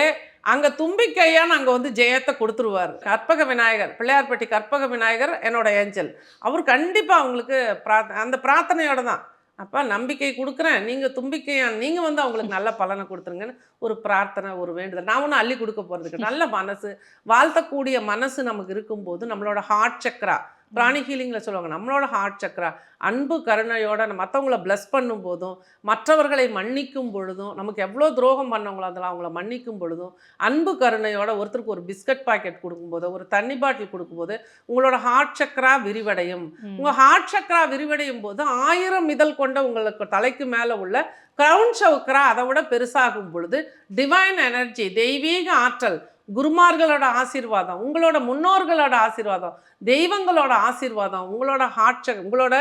அங்கே தும்பிக்கையான்னு அங்கே வந்து ஜெயத்தை கொடுத்துருவார். கற்பக விநாயகர் பிள்ளையார்பட்டி கற்பக விநாயகர் என்னோட ஏஞ்சல். அவர் கண்டிப்பாக அவங்களுக்கு பிரார்த்த அந்த பிரார்த்தனையோட தான். அப்போ நம்பிக்கை கொடுக்குறேன். நீங்கள் தும்பிக்கையான் நீங்கள் வந்து அவங்களுக்கு நல்ல பலனை கொடுத்துருங்கன்னு ஒரு பிரார்த்தனை ஒரு வேண்டுதல். நான் ஒன்றும் அள்ளி கொடுக்க போகிறதுக்கு நல்ல மனசு வாழ்த்தக்கூடிய மனசு நமக்கு இருக்கும்போது நம்மளோட ஹார்ட் சக்கரா பிராணி ஹீலிங்கில் சொல்லுவாங்க நம்மளோட ஹார்ட் சக்கரா அன்பு கருணையோட மற்றவங்கள ப்ளஸ் பண்ணும் போதும் மற்றவர்களை மன்னிக்கும் பொழுதும் நமக்கு எவ்வளோ துரோகம் பண்ணவங்களோ அதெல்லாம் அவங்கள மன்னிக்கும் பொழுதும் அன்பு கருணையோட ஒருத்தருக்கு ஒரு பிஸ்கட் பாக்கெட் கொடுக்கும்போது ஒரு தண்ணி பாட்டில் கொடுக்கும்போது உங்களோட ஹார்ட் சக்கரா விரிவடையும். உங்கள் ஹார்ட் சக்கரா விரிவடையும் போது ஆயிரம் இதழ் கொண்ட உங்களுக்கு தலைக்கு மேலே உள்ள கிரவுன் சவுக்கரா அதை விட பெருசாகும் பொழுது டிவைன் எனர்ஜி தெய்வீக ஆற்றல் குருமார்களோட ஆசீர்வாதம் உங்களோட முன்னோர்களோட ஆசீர்வாதம் தெய்வங்களோட ஆசீர்வாதம் உங்களோட ஹார்ட் உங்களோட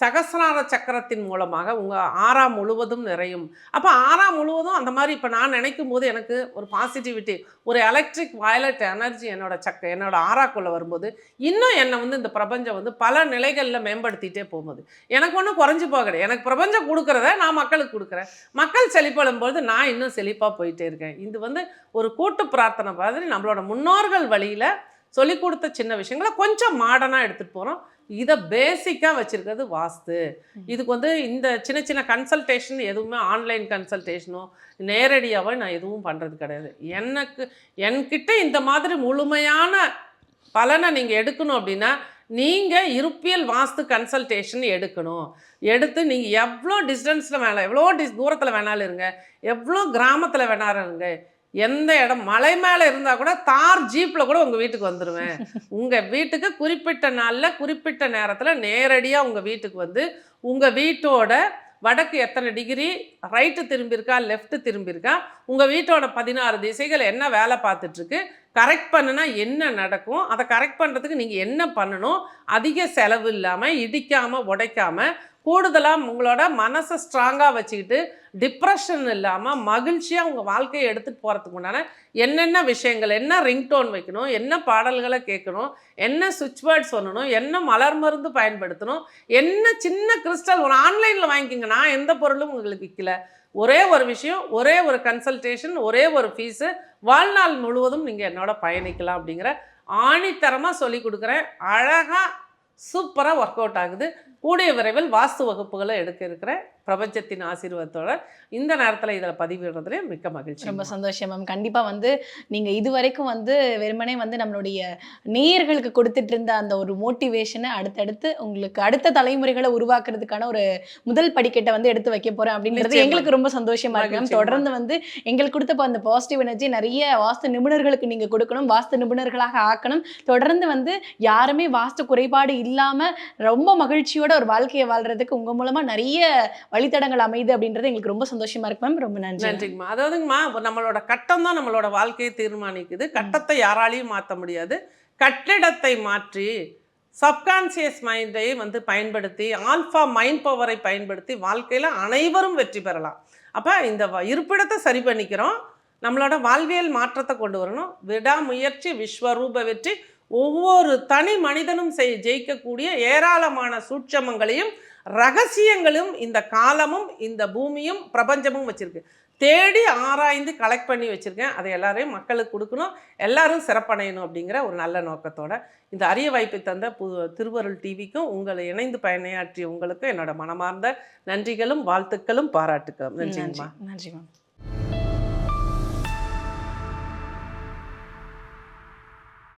சகசிரார சக்கரத்தின் மூலமாக உங்கள் ஆறாம் முழுவதும் நிறையும். அப்போ ஆறாம் முழுவதும் அந்த மாதிரி இப்போ நான் நினைக்கும் போது எனக்கு ஒரு பாசிட்டிவிட்டி ஒரு எலக்ட்ரிக் வயலட் எனர்ஜி என்னோட சக்க என்னோட ஆறாக்குள்ளே வரும்போது இன்னும் என்னை வந்து இந்த பிரபஞ்சம் வந்து பல நிலைகளில் மேம்படுத்திகிட்டே போகுது. எனக்கு ஒன்றும் குறைஞ்சி போகலை. எனக்கு பிரபஞ்சம் கொடுக்குறத நான் மக்களுக்கு கொடுக்குறேன். மக்கள் செழிப்படும் பொழுது நான் இன்னும் செழிப்பாக போயிட்டே இருக்கேன். இது வந்து ஒரு கூட்டு பிரார்த்தனை மாதிரி நம்மளோட முன்னோர்கள் வழியில் சொல்லி கொடுத்த சின்ன விஷயங்களை கொஞ்சம் மாடர்னாக எடுத்துகிட்டு போகிறோம் இதை பேசிக்காக வச்சுருக்கிறது வாஸ்து. இதுக்கு வந்து இந்த சின்ன சின்ன கன்சல்டேஷன் எதுவுமே ஆன்லைன் கன்சல்டேஷனோ நேரடியாகவோ நான் எதுவும் பண்ணுறது கிடையாது. எனக்கு என்கிட்ட இந்த மாதிரி முழுமையான பலனை நீங்கள் எடுக்கணும் அப்படின்னா நீங்கள் இருப்பியல் வாஸ்து கன்சல்டேஷன் எடுக்கணும். எடுத்து நீங்கள் எவ்வளோ டிஸ்டன்ஸில் வேணாம் எவ்வளோ டிஸ் தூரத்தில் வேணாலும் இருங்க. எவ்வளோ கிராமத்தில் வேணாலும் இருங்க. எந்த இடம் மலை மேலே இருந்தால் கூட தார் ஜீப்பில் கூட உங்கள் வீட்டுக்கு வந்துடுவேன் (laughs) உங்கள் வீட்டுக்கு குறிப்பிட்ட நாளில் குறிப்பிட்ட நேரத்தில் நேரடியாக உங்கள் வீட்டுக்கு வந்து உங்கள் வீட்டோட வடக்கு எத்தனை டிகிரி ரைட்டு திரும்பியிருக்கா லெஃப்ட் திரும்பியிருக்கா உங்கள் வீட்டோட பதினாறு திசைகள் என்ன வேலை பார்த்துட்ருக்கு கரெக்ட் பண்ணுனா என்ன நடக்கும் அதை கரெக்ட் பண்ணுறதுக்கு நீங்கள் என்ன பண்ணணும் அதிக செலவு இல்லாமல் இடிக்காமல் உடைக்காமல் கூடுதலாக உங்களோட மனசை ஸ்ட்ராங்காக வச்சுக்கிட்டு டிப்ரெஷன் இல்லாமல் மகிழ்ச்சியாக உங்கள் வாழ்க்கையை எடுத்துகிட்டு போகிறதுக்கு உண்டான என்னென்ன விஷயங்கள் என்ன ரிங்டோன் வைக்கணும் என்ன பாடல்களை கேட்கணும் என்ன சுவிட்ச் பேர்ட் சொல்லணும் என்ன மலர் மருந்து பயன்படுத்தணும் என்ன சின்ன கிறிஸ்டல் ஒரு ஆன்லைனில் வாங்கிக்கோங்க. நான் எந்த பொருளும் உங்களுக்கு விற்கல ஒரே ஒரு விஷயம் ஒரே ஒரு கன்சல்டேஷன் ஒரே ஒரு ஃபீஸு வாழ்நாள் முழுவதும் நீங்கள் என்னோட பயணிக்கலாம் அப்படிங்கிற ஆணித்தரமாக சொல்லி கொடுக்குறேன். அழகாக சூப்பராக ஒர்க் அவுட் ஆகுது. கூடிய விரைவில் வாஸ்து வகுப்புகளை எடுக்க இருக்கிறேன். பிரபஞ்சத்தின் ஆசீர்வாதத்தோட இந்த நேரத்தில் இதில் பதிவிடுறதுல மிக்க மகிழ்ச்சி. ரொம்ப சந்தோஷம் மேம் கண்டிப்பா வந்து நீங்க இது வரைக்கும் வந்து வெறுமனே வந்து நம்மளுடைய நேயர்களுக்கு கொடுத்துட்டு இருந்த அந்த ஒரு மோட்டிவேஷனை அடுத்தடுத்து உங்களுக்கு அடுத்த தலைமுறைகளை உருவாக்குறதுக்கான ஒரு முதல் படிக்கட்டை வந்து எடுத்து வைக்க போறேன் அப்படின்றது. எங்களுக்கு ரொம்ப சந்தோஷமா இருக்கு மேம். தொடர்ந்து வந்து எங்களுக்கு கொடுத்த அந்த பாசிட்டிவ் எனர்ஜி நிறைய வாஸ்து நிபுணர்களுக்கு நீங்க கொடுக்கணும். வாஸ்து நிபுணர்களாக ஆக்கணும். தொடர்ந்து வந்து யாருமே வாஸ்து குறைபாடு இல்லாம ரொம்ப மகிழ்ச்சியோட ஒரு வாழ்க்கையை வாழ்றதுக்கு உங்க மூலமா நிறைய வழித்தடங்கள் அமைது அப்படின்றது எங்களுக்கு ரொம்ப சந்தோஷமா இருக்கு மேம் ரொம்ப நன்றி நன்றிங்கம்மா அதாவதுங்கம்மா நம்மளோட கட்டம் தான் நம்மளோட வாழ்க்கையை தீர்மானிக்குது. கட்டத்தை யாராலையும் மாற்ற முடியாது. கட்டிடத்தை மாற்றி சப்கான்சியஸ் மைண்டை வந்து பயன்படுத்தி ஆல்ஃபா மைண்ட் பவரை பயன்படுத்தி வாழ்க்கையில் அனைவரும் வெற்றி பெறலாம். அப்போ இந்த இருப்பிடத்தை சரி பண்ணிக்கிறோம். நம்மளோட வாழ்வியல் மாற்றத்தை கொண்டு வரணும். விடாமுயற்சி விஸ்வரூப வெற்றி ஒவ்வொரு தனி மனிதனும் செய் ஜெயிக்கக்கூடிய ஏராளமான சூட்சமங்களையும் ரகசியங்களும் இந்த காலமும் இந்த பூமியும் பிரபஞ்சமும் வச்சிருக்கு. தேடி ஆராய்ந்து கலெக்ட் பண்ணி வச்சிருக்கேன். அதை எல்லாரையும் மக்களுக்கு கொடுக்கணும். எல்லாரும் சிறப்படையணும் அப்படிங்கிற ஒரு நல்ல நோக்கத்தோட இந்த அரிய வாய்ப்பை தந்த பு திருவருள் டிவிக்கும் உங்களை இணைந்து பயணியாற்றிய உங்களுக்கும் என்னோட மனமார்ந்த நன்றிகளும் வாழ்த்துக்களும் பாராட்டுக்களும். நன்றி. நன்றிங்கம்மா நன்றி மேம்.